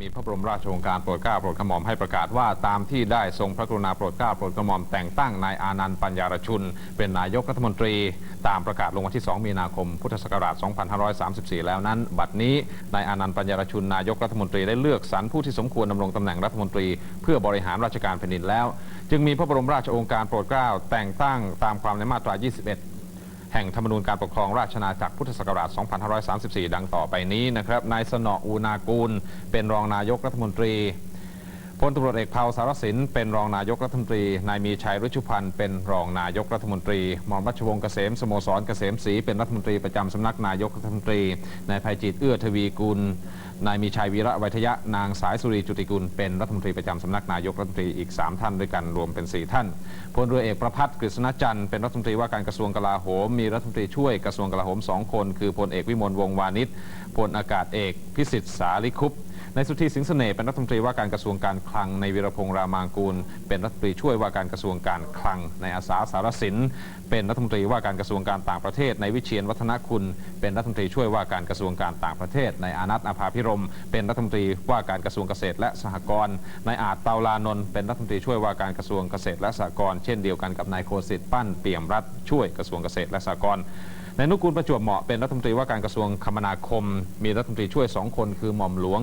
มีพระบรมราชโองการโปรดเกล้าโปรดกระหม่อมให้ประกาศว่าตามที่ได้ทรงพระกรุณาโปรดเกล้าโปรดกระหม่อมแต่งตั้งนายอานันต์ปัญญารชุน เป็นนายกรัฐมนตรี ตามประกาศลงวันที่ 2 มีนาคม พุทธศักราช 2534 แล้วนั้น บัดนี้นายอานันต์ปัญญารชุนนายกรัฐมนตรีได้เลือกสรรผู้ที่สมควรดำรงตำแหน่งรัฐมนตรี เพื่อบริหารราชการแผ่นดินแล้ว จึงมีพระบรมราชโองการโปรดเกล้าแต่งตั้งตามความในมาตรา 21 แห่งธรรมนูญการปกครองราชอาณาจักรพุทธศักราช 2534 ดังต่อไปนี้นะครับ นายสนออูนากูล เป็นรองนายกรัฐมนตรีพลตำรวจเอกเผาสารสินเป็นรองนายกรัฐมนตรี นายมีชัยรุชุพันธ์เป็นรองนายกรัฐมนตรีหม่อมราชวงศ์เกษมสโมสรเกษมศรีเป็นรัฐมนตรีประจำสำนักนายกรัฐมนตรี นายภัยจิตเอื้อทวีกุล นายมีชัยวีระไวยทยะนางสายสุรีจุติกุลเป็นรัฐมนตรีประจำสำนักนายกรัฐมนตรีอีก 3 ท่านด้วยกันรวมเป็น 4 ท่านพลเรือเอกประพัฒน์กฤษณจันทร์เป็นรัฐมนตรีว่าการกระทรวงกลาโหม มีรัฐมนตรีช่วยกระทรวงกลาโหมสองคน คือพลเอกวิมลวงวานิชพลอากาศเอกพิสิทธิ์สาลิคุป ในสุธิสิงห์เสน่ห์เป็นรัฐมนตรีว่าการกระทรวงการคลังในวีรพงษ์รามางกูล เป็นรัฐมนตรีช่วยว่าการกระทรวงการคลังในอาสาสารสิน เป็นรัฐมนตรีว่าการกระทรวงการต่างประเทศในวิเชียนวัฒนคุณ เป็นรัฐมนตรีช่วยว่าการกระทรวงการต่างประเทศในอานัทอาภาพิรม เป็นรัฐมนตรีว่าการกระทรวงเกษตรและสหกรณ์ในอาจเตาลานนท์เป็นรัฐมนตรีช่วยว่าการกระทรวงเกษตรและสหกรณ์เช่นเดียวกันกับนายโคสิทธิ์ปั้นเปี่ยมรัฐช่วยกระทรวงเกษตรและสหกรณ์ในนุกูลประจวบเหมาะเป็นรัฐมนตรีว่าการกระทรวงคมนาคม มีรัฐมนตรีช่วยสองคนคือหม่อมหลวง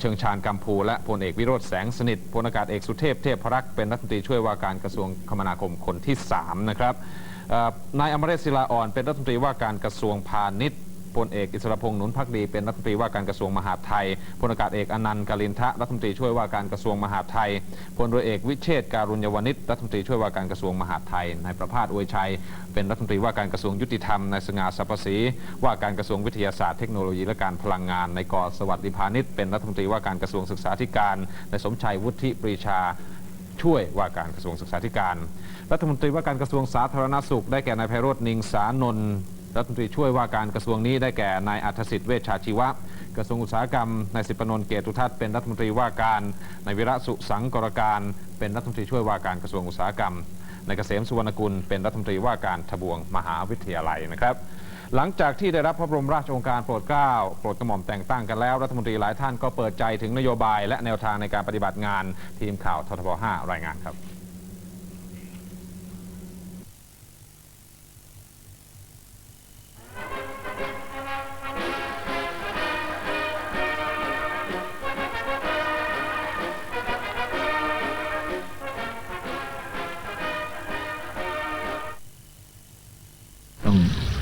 เชิงชาญกัมพู และพลเอกวิโรธแสงสนิทพลอากาศเอกสุเทพเทพรักษ์เป็นรัฐมนตรีช่วยว่าการกระทรวงคมนาคมคนที่สามนะครับนายอมรเรศศิลาอ่อนเป็นรัฐมนตรีว่าการกระทรวงพาณิชย์ พลเอกอิสรพงษ์หนุนพักดีเป็นรัฐมนตรีว่าการกระทรวงมหาดไทยพลอากาศเอกอนันต์กาลินทะรัฐมนตรีช่วยว่าการกระทรวงมหาดไทยพลเรือเอกวิเชษการุญยวณิชรัฐมนตรีช่วยว่าการกระทรวงมหาดไทยนายประภาสอวยชัย เป็นรัฐมนตรีว่าการกระทรวงยุติธรรมนายสง่าสรรพศรีว่าการกระทรวงวิทยาศาสตร์เทคโนโลยีและการพลังงานในายกอสวัสดิพานิชเป็นรัฐมนตรีว่าการกระทรวงศึกษาธิการนายสมชัยวุฒิปรีชาช่วยว่าการกระทรวงศึกษาธิการ รัฐมนตรีว่าการกระทรวงสาธารณสุข ได้แก่นายไพโรจน์นิงสานนท์ รัฐมนตรีช่วยว่าการกระทรวงนี้ได้แก่นายอัธสิทธิ์เวชชาชีวะ กระทรวงอุตสาหกรรมนายสิปนนท์เกตุทัศน์เป็นรัฐมนตรีว่าการนายวิระสุสังกรการ เป็นรัฐมนตรีช่วยว่าการกระทรวงอุตสาหกรรมนายเกษมสุวรรณกุลเป็นรัฐมนตรีว่าการทบวงมหาวิทยาลัยนะครับหลังจากที่ได้รับพระบรมราชโองการโปรดเกล้าโปรดกระหม่อมแต่งตั้งกันแล้ว รัฐมนตรีหลายท่านก็เปิดใจถึงนโยบายและแนวทางในการปฏิบัติงานทีมข่าวททบ5รายงานครับ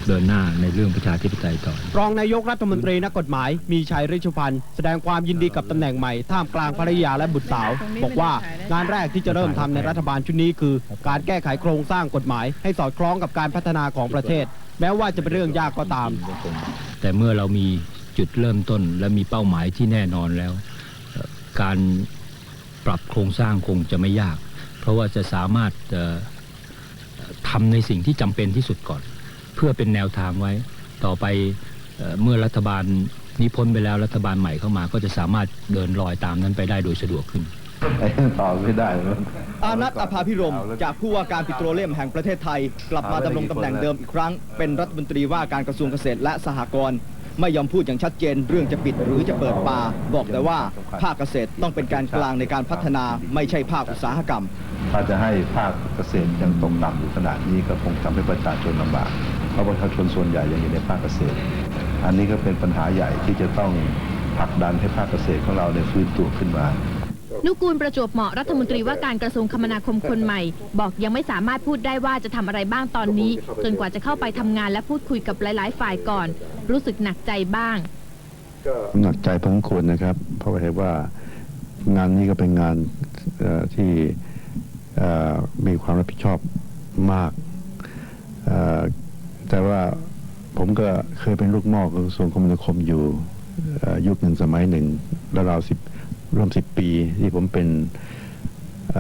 เดินหน้าในเรื่องประชาธิปไตยต่อ รองนายกรัฐมนตรีนักกฎหมาย มีชัยฤชุพันธ์แสดงความยินดีกับตำแหน่งใหม่ ท่ามกลางภรรยาและบุตรสาว บอกว่างานแรกที่จะเริ่มทำในรัฐบาลชุดนี้คือ การแก้ไขโครงสร้างกฎหมาย ให้สอดคล้องกับการพัฒนาของประเทศ แม้ว่าจะเป็นเรื่องยากก็ตาม แต่เมื่อเรามีจุดเริ่มต้นและมีเป้าหมายที่แน่นอนแล้วเอ่อการปรับโครงสร้างคงจะไม่ยาก เพราะว่าจะสามารถเอ่อทำในสิ่งที่จำเป็นที่สุดก่อน เพื่อเป็นแนวทางไว้ ต่อไปเอ่อเมื่อรัฐบาลนี้พ้นไปแล้วรัฐบาลใหม่เข้ามา ก็จะสามารถเดินรอยตามนั้นไปได้โดยสะดวกขึ้นไอ้ตอบไม่ได้มันอานัทอภาพิรมจากผู้ว่าการปิโตรเลียมแห่งประเทศไทย กลับมาดำรงตำแหน่งเดิมอีกครั้ง เป็นรัฐมนตรีว่าการกระทรวงเกษตรและสหกรณ์ไม่ยอมพูดอย่างชัดเจนเรื่องจะปิดหรือจะเปิดป่า บอกแต่ว่าภาคเกษตรต้องเป็นการกลางในการพัฒนาไม่ใช่ภาคอุตสาหกรรม ถ้าจะให้ภาคเกษตรยังตกต่ำอยู่ขนาดนี้ก็คงทำให้ประชาชนลำบาก เพราะประชาชนส่วนใหญ่ยังอยู่ในภาคเกษตร อันนี้ก็เป็นปัญหาใหญ่ที่จะต้องผลักดันให้ภาคเกษตรของเราเนี่ยฟื้นตัวขึ้นมานุกูลประจวบเหมาะรัฐมนตรีว่าการกระทรวงคมนาคมคนใหม่ บอกยังไม่สามารถพูดได้ว่าจะทำอะไรบ้างตอนนี้ จนกว่าจะเข้าไปทำงานและพูดคุยกับหลาย ๆ ฝ่ายก่อน รู้สึกหนักใจบ้างหนักใจพอสมควรนะครับ เพราะว่าเห็นว่างานนี้ก็เป็นงานเอ่อที่เอ่อมีความรับผิดชอบมากเอ่อ แต่ว่าผมก็เคยเป็นลูกมอกกระทรวงคมนาคมอยู่ยุคหนึ่งสมัยหนึ่งราวสิบร่วมสิบปี ที่ผมเป็นอ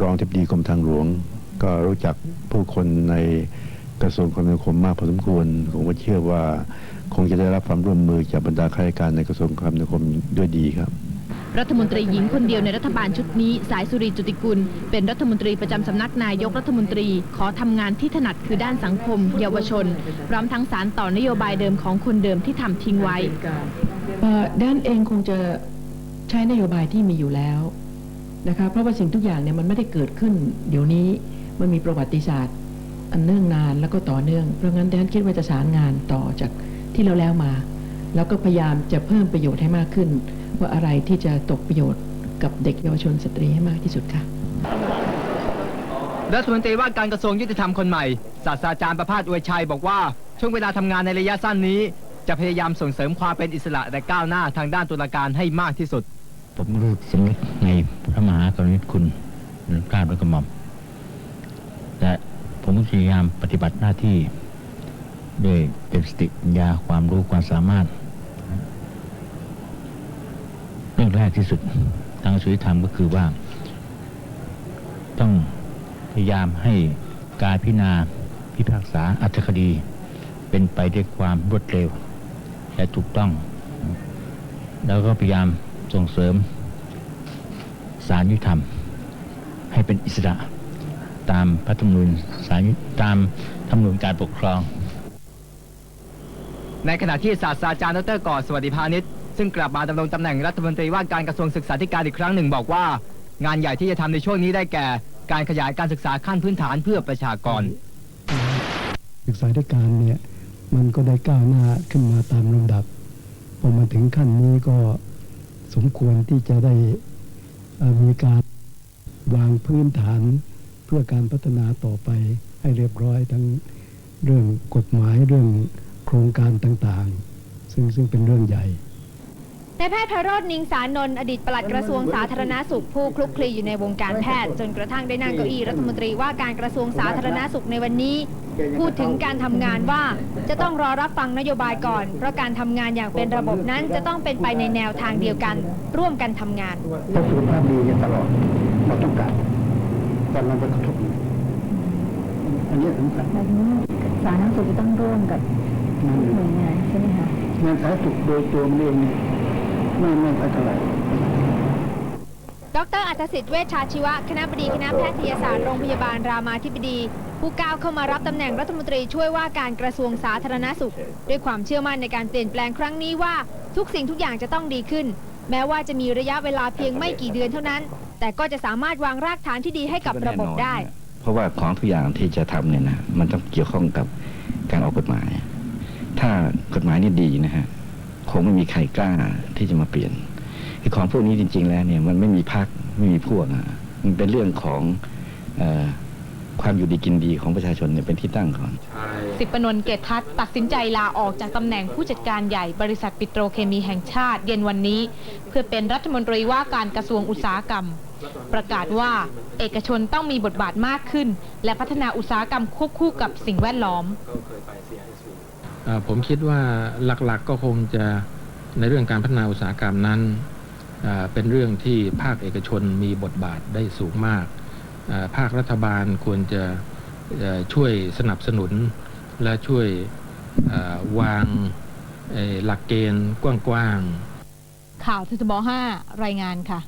รองทิบดีกรมทางหลวง ก็รู้จักผู้คนในกระทรวงคมนาคมมากพอสมควร ผมก็เชื่อว่าคงจะได้รับความร่วมมือจากบรรดาข้าราชการในกระทรวงคมนาคมด้วยดีครับ รัฐมนตรีหญิงคนเดียวในรัฐบาลชุดนี้ สายสุรีจุติกุล เป็นรัฐมนตรีประจำสำนักนายกรัฐมนตรี ขอทำงานที่ถนัดคือด้านสังคม เยาวชน พร้อมทั้งสารต่อนโยบายเดิมของคนเดิมที่ทำทิ้งไว้ด้านเองคงจะใช้นโยบายที่มีอยู่แล้วนะคะเพราะว่าสิ่งทุกอย่างเนี่ยมันไม่ได้เกิดขึ้น เดี๋ยวนี้มันมีประวัติศาสตร์ อันเนื่องนานแล้วก็ต่อเนื่อง เพราะงั้นดิฉันคิดว่าจะสารงานต่อจากที่เราแล้วมา แล้วก็พยายามจะเพิ่มประโยชน์ให้มากขึ้น ว่าอะไรที่จะตกประโยชน์กับเด็กเยาวชนสตรีให้มากที่สุดค่ะรัฐมนตรีว่าการกระทรวงยุติธรรมคนใหม่ศาสตราจารย์ประภาสอวยชัยบอกว่า ช่วงเวลาทำงานในระยะสั้นนี้ จะพยายามส่งเสริมความเป็นอิสระและก้าวหน้าทางด้านตุลาการให้มากที่สุด ผมรู้สำนึกในพระมหากรุณาธิคุณกล้าด้วยกระหม่อมและผมพยายามปฏิบัติหน้าที่ ด้วยเต็มสติปัญญาความรู้ความสามารถเรื่องแรกที่สุดทางกระทรวงยุติธรรมก็คือว่า ต้องพยายามให้การพิจารณาพิพากษาอัตคดี เป็นไปด้วยความรวดเร็ว และถูกต้อง แล้วก็พยายามส่งเสริมสารยุติธรรม ให้เป็นอิสระตามพระธรรมนูญสารยุตามธรรมนูญการปกครอง ในขณะที่ศาสตราจารย์ดรก่อสวัสดิพาณิชย์ ซึ่งกลับมาดำรงตำแหน่งรัฐมนตรีว่าการกระทรวงศึกษาธิการอีกครั้งหนึ่งบอกว่า งานใหญ่ที่จะทำในช่วงนี้ได้แก่ การขยายการศึกษาขั้นพื้นฐานเพื่อประชากร ศึกษาธิการเนี่ยมันก็ได้ก้าวหน้าขึ้นมาตามลำดับพอมาถึงขั้นนี้ก็สมควรที่จะได้มีการวางพื้นฐานเพื่อการพัฒนาต่อไปให้เรียบร้อยทั้งเรื่องกฎหมายเรื่องโครงการต่างๆ ซึ่งซึ่งเป็นเรื่องใหญ่ นายแพทย์ไพโรจน์นิงสานนท์อดีตปลัดกระทรวงสาธารณสุขผู้คลุกคลีอยู่ในวงการแพทย์จนกระทั่งได้นั่งเก้าอี้รัฐมนตรีว่าการกระทรวงสาธารณสุขในวันนี้ พูดถึงการทำงานว่าจะต้องรอรับฟังนโยบายก่อน เพราะการทำงานอย่างเป็นระบบนั้นจะต้องเป็นไปในแนวทางเดียวกัน ร่วมกันทำงานถ้าสุขภาพดีกันตลอดเราต้องการแต่มันไปกระทบอันนี้สำคัญแบบนี้สาธารณสุขจะต้องร่วมกับนั่นหน่วยงานใช่ไหมคะงานสาธารณสุขโดยตัวมันเองเนี่ย ไม่ไม่ค่อยเท่าไหร่ดรอัธสิทธิ์เวชชาชีวะ คณะบดีคณะแพทยศาสตร์โรงพยาบาลรามาธิบดี ผู้ก้าวเข้ามารับตำแหน่งรัฐมนตรีช่วยว่าการกระทรวงสาธารณสุข ด้วยความเชื่อมั่นในการเปลี่ยนแปลงครั้งนี้ว่า ทุกสิ่งทุกอย่างจะต้องดีขึ้น แม้ว่าจะมีระยะเวลาเพียงไม่กี่เดือนเท่านั้น แต่ก็จะสามารถวางรากฐานที่ดีให้กับระบบได้ เพราะว่าของทุกอย่างที่จะทำเนี่ยนะมันต้องเกี่ยวข้องกับการออกกฎหมาย ถ้ากฎหมายนี่ดีนะฮะ คงไม่มีใครกล้าที่จะมาเปลี่ยนคือของพวกนี้จริง ๆ แล้วเนี่ยมันไม่มีพักไม่มีพวกอะมันเป็นเรื่องของเออความอยู่ดีกินดีของประชาชนเนี่ยเป็นที่ตั้งก่อนสิบปนนท์เกตทัศน์ตัดสินใจลาออกจากตำแหน่งผู้จัดการใหญ่บริษัทปิโตรเคมีแห่งชาติ เย็นวันนี้ เพื่อเป็นรัฐมนตรีว่าการกระทรวงอุตสาหกรรม ประกาศว่าเอกชนต้องมีบทบาทมากขึ้น และพัฒนาอุตสาหกรรมควบคู่กับสิ่งแวดล้อมเอ่อ ผมคิดว่าหลักๆก็คงจะในเรื่องการพัฒนาอุตสาหกรรมนั้น เป็นเรื่องที่ภาคเอกชนมีบทบาทได้สูงมาก ภาครัฐบาลควรจะช่วยสนับสนุน และช่วยวางหลักเกณฑ์กว้างๆ ข่าวททบ5 รายงานค่ะ